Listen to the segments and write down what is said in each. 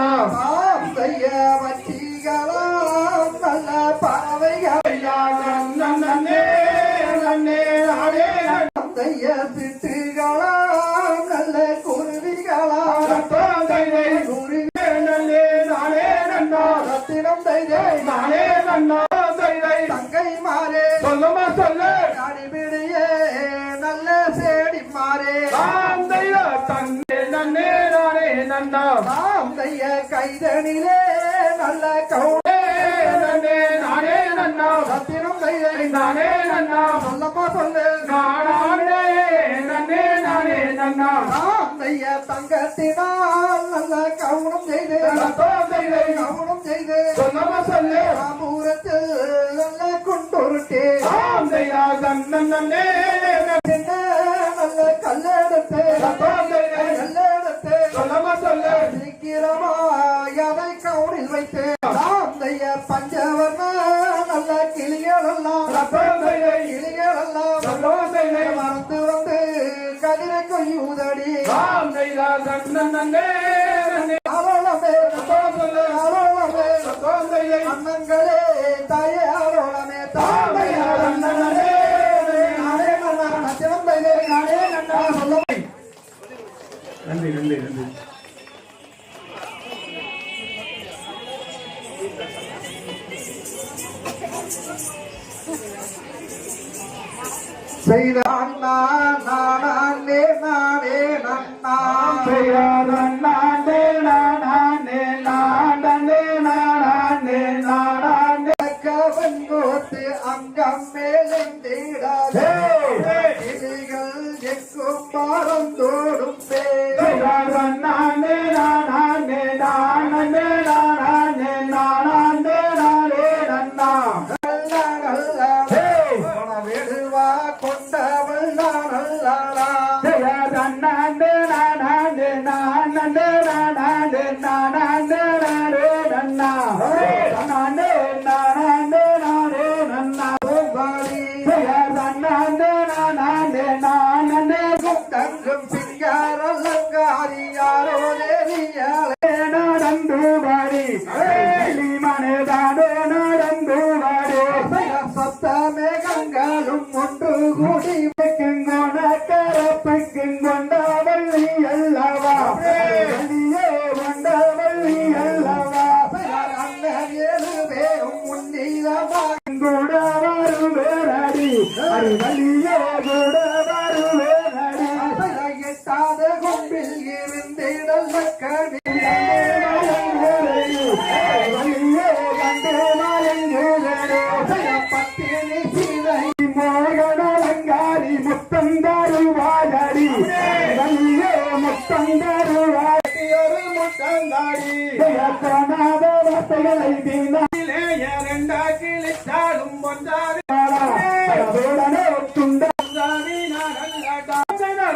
நாம் செய்ய வச்சிகளாம் நல்ல பறவைகள் நன்னே நன்னே செய்ய சிட்டுகளாம் நல்ல குருவிகளாம் குருவி நன்னே நானே நன்னாம் ரத்தினம் தைதை நானே நன்னாம் தைதை தங்கை மாறே சொல்லுமா சொல்லு அடிபிடியே நல்ல சேடி மாறே தன்னே நன்னே நானே நன்னாம். கைதனிலே நல்ல கவுளே நன்னே நானே நன்னாம் ரத்தினம் தைதை நானே நன்னாம் சொல்லமா சொல்லு. நானே நன்னே நானே நன்னாம் நாம் செய்ய தங்கத்தினால் நல்ல கவுனம் செய்து. கவுனம் செய்து. சொல்லுமா சொல்லு. ராமூரத்தில் நல்ல குண்டுருட்டே. நாம் செய்ய பஞ்சவர்ண நல்ல கிளிகள் எல்லாம் நத்தம் தைதை கிளிகள் எல்லாம் சொல்லுமா தைதை மறந்து வந்து கதிரை கொய்யுதடி அரோளமே அரோளமே அண்ணங்களே தாயே அரோளமே தாந்தையா அண்ணனே நானே நன்னா சிவந்தையே நானே சொல்ல நன்றி நன்றி. நன்றி செய்தான் நான் நானே நானே நன்னா நானே நானே நானே நானே நானே கவங்கோத்து அங்கம் மேலெந்திடாதே. முத்தந்தாரு வாழடி. வள்ளியே முத்தந்தாரு வாழி ஒரு முட்டந்தாடி காணாத வார்த்தைகளை தீனாலே இரண்டாக்கிலிட்டாலும் ஒன்றாவி துண்டா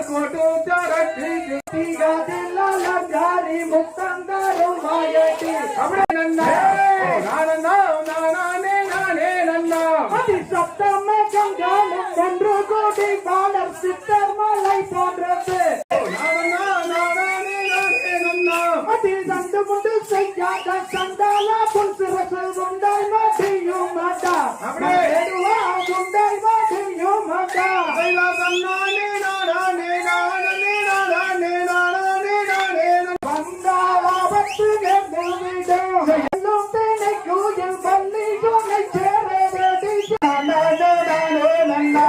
கோட்டு தரட்டி ஜாரி முத்தந்தாரும் வாழடி. அதி சப்தமே கங்காலும் ஒன்று கோடி பாலர் முண்டு செய்யாத சண்டால புல் சிறசு உண்டாய் மாட்டியும் மாட்டா எடுவா உண்டாய் மாட்டியும் மாட்டா வந்தாலாபத்து நேர்ந்து விடும் எல்லும் தேனை கூயில் பள்ளி சொன்னை சேர வேடி நன்னா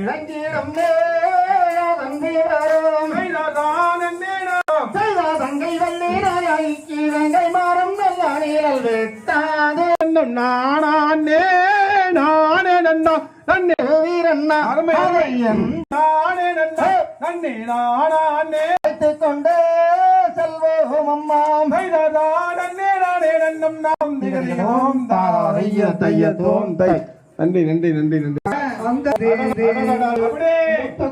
வரும் செய்தா தங்கை வல்லீராய் கீழங்கை மாறும் நல்ல நீரல் வெட்டாது நானே நானே நன்னா நன்னே வீரண்ணா அருமை. அதையன் நானே நன்னா நன்னே நானே கொண்டே செல்வோம் அம்மாம் நன்னே நானே நன்னம் நாம் திகதிகோம் தாரைய தைய தோம் தை நன்றி நன்றி நன்றி நன்றி. அந்த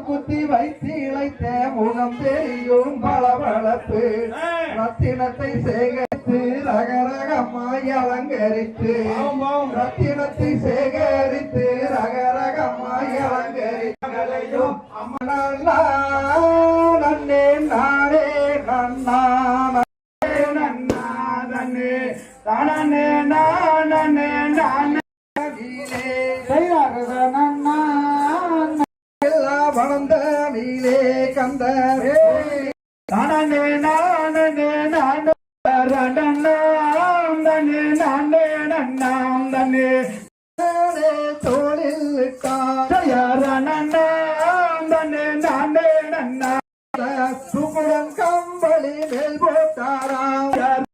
குத்தி வைத்து இழைத்த முகம் தெரியும் பளபளப்பு ரத்தினத்தை சேகரித்து ரகரகமாய் அலங்கரித்து. ரத்தினத்தை சேகரித்து ரகரகமாய் அலங்கரித்து அம்மனா நன்னே நானே நன்னா நன்னா நன்னே தானே நானே கந்த நானே நானே நானே நானே நானே நானே தோளில் சுகுடன் கம்பளி மேல் போட்டாராம்.